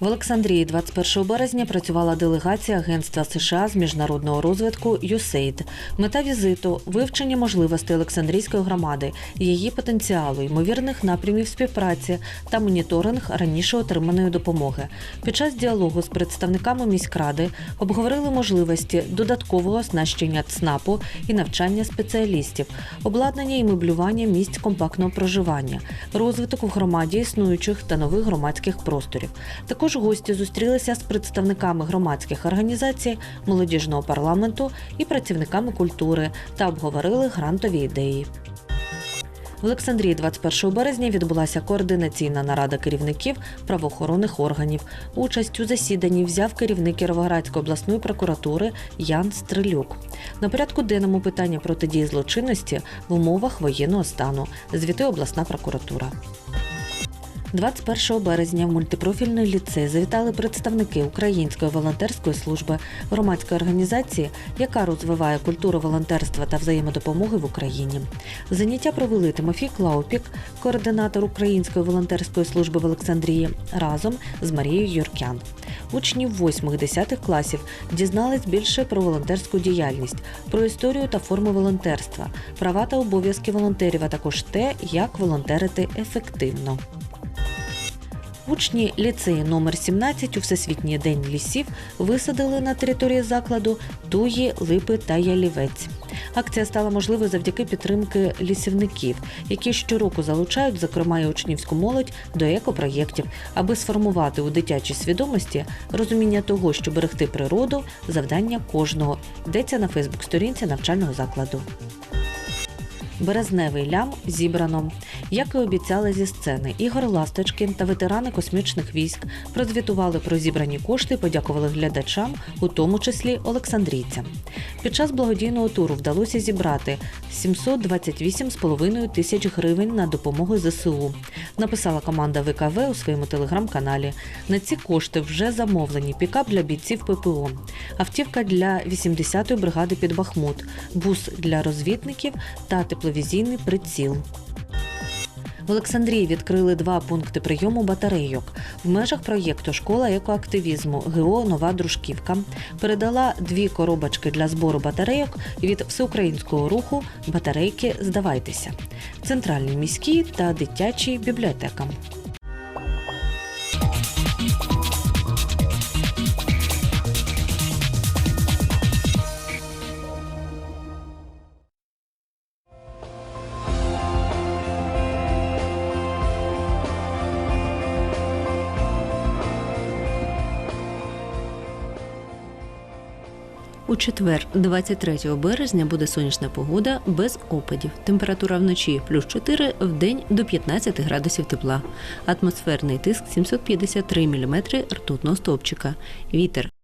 В Олександрії 21 березня працювала делегація Агентства США з міжнародного розвитку USAID. Мета візиту вивчення можливостей Олександрійської громади, її потенціалу, ймовірних напрямів співпраці та моніторинг раніше отриманої допомоги. Під час діалогу з представниками міськради обговорили можливості додаткового оснащення ЦНАПу і навчання спеціалістів, обладнання і меблювання місць компактного проживання, розвиток в громаді існуючих та нових громадських просторів. Також гості зустрілися з представниками громадських організацій, молодіжного парламенту і працівниками культури та обговорили грантові ідеї. В Олександрії 21 березня відбулася координаційна нарада керівників правоохоронних органів. Участь у засіданні взяв керівник Кіровоградської обласної прокуратури Ян Стрелюк. На порядку денному питання протидії злочинності в умовах воєнного стану. Звітує обласна прокуратура. 21 березня в мультипрофільний ліцей завітали представники Української волонтерської служби громадської організації, яка розвиває культуру волонтерства та взаємодопомоги в Україні. Заняття провели Тимофій Клаупік, координатор Української волонтерської служби в Олександрії, разом з Марією Юркян. Учні 8-10 класів дізнались більше про волонтерську діяльність, про історію та форми волонтерства, права та обов'язки волонтерів, а також те, як волонтерити ефективно. Учні ліцею номер 17 у Всесвітній день лісів висадили на території закладу туї, липи та ялівець. Акція стала можливою завдяки підтримки лісівників, які щороку залучають, зокрема і учнівську молодь, до екопроєктів, аби сформувати у дитячій свідомості розуміння того, що берегти природу завдання кожного. Йдеться на Фейсбук-сторінці навчального закладу. Березневий лям зібрано. Як і обіцяли зі сцени, Ігор Ласточкін та ветерани космічних військ прозвітували про зібрані кошти, подякували глядачам, у тому числі Олександрійцям. Під час благодійного туру вдалося зібрати 728,5 тисяч гривень на допомогу ЗСУ. Написала команда ВКВ у своєму телеграм-каналі. На ці кошти вже замовлені пікап для бійців ППО, автівка для 80-ї бригади під Бахмут, бус для розвідників та тепловізійний приціл. В Олександрії відкрили два пункти прийому батарейок. В межах проєкту Школа екоактивізму ГО Нова Дружківка передала дві коробочки для збору батарейок від всеукраїнського руху Батарейки здавайтеся, центральній міській та дитячій бібліотекам. У четвер, 23 березня, буде сонячна погода без опадів. Температура вночі плюс 4, в день до 15 градусів тепла. Атмосферний тиск 753 мм ртутного стовпчика. Вітер